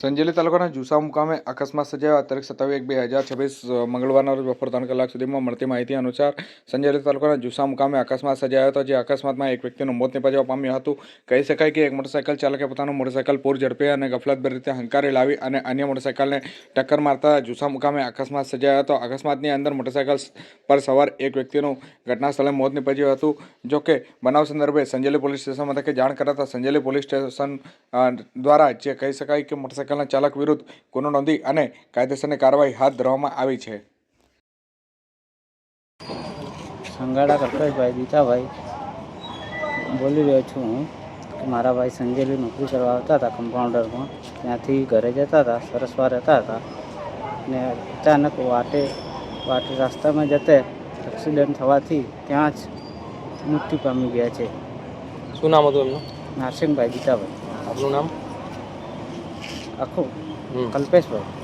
સંજેલી તાલુકાના જુસા મુકામે અકસ્માત સર્જાયો. તારીખ સત્તાવીસ એક બે હજાર છવ્વીસ મંગળવારના રોજ બપોર ત્રણ કલાક સુધીમાં મળતી માહિતી અનુસાર સંજેલી તાલુકાના જુસા મુકામે અકસ્માત સર્જાયો હતો, જે અકસ્માતમાં એક વ્યક્તિનું મોત નિપજવા પામ્યું હતું. કહી શકાય કે એક મોટરસાઇકલ ચાલકે પોતાનું મોટરસાઇકલ પૂર ઝડપે અને ગફલતભરી રીતે હંકારી લાવી અને અન્ય મોટરસાઇકલને ટક્કર મારતા જુસા મુકામે અકસ્માત સર્જાયો હતો. અકસ્માતની અંદર મોટરસાઇકલ પર સવાર એક વ્યક્તિનું ઘટના સ્થળે મોત નિપજ્યું હતું. જો કે બનાવ સંદર્ભે સંજેલી પોલીસ સ્ટેશન મથકે જાણ કરાતા સંજેલી પોલીસ સ્ટેશન દ્વારા જે કહી શકાય કે મોટરસાઇકલના ચાલક વિરુદ્ધ ગુનો નોંધી અને કાયદેસરની કાર્યવાહી હાથ ધરવામાં આવી છે. સંગાડા કલ્પેશભાઈ દીતાભાઈ બોલી રહ્યો છું હું કે મારા ભાઈ સંજેલી નોકરી કરવા આવતા હતા કમ્પાઉન્ડરમાં ત્યાંથી ઘરે જતા હતા સરસવા રહેતા હતા ને અચાનક વાટે વાટે રસ્તામાં જતે એક્સિડન્ટ થવાથી ત્યાં જ મૃત્યુ પામી ગયા છે. શું નામ હતું એમનું? નારસિંહભાઈ દીતાભાઈ આપનું નામ? aku hmm. confess bro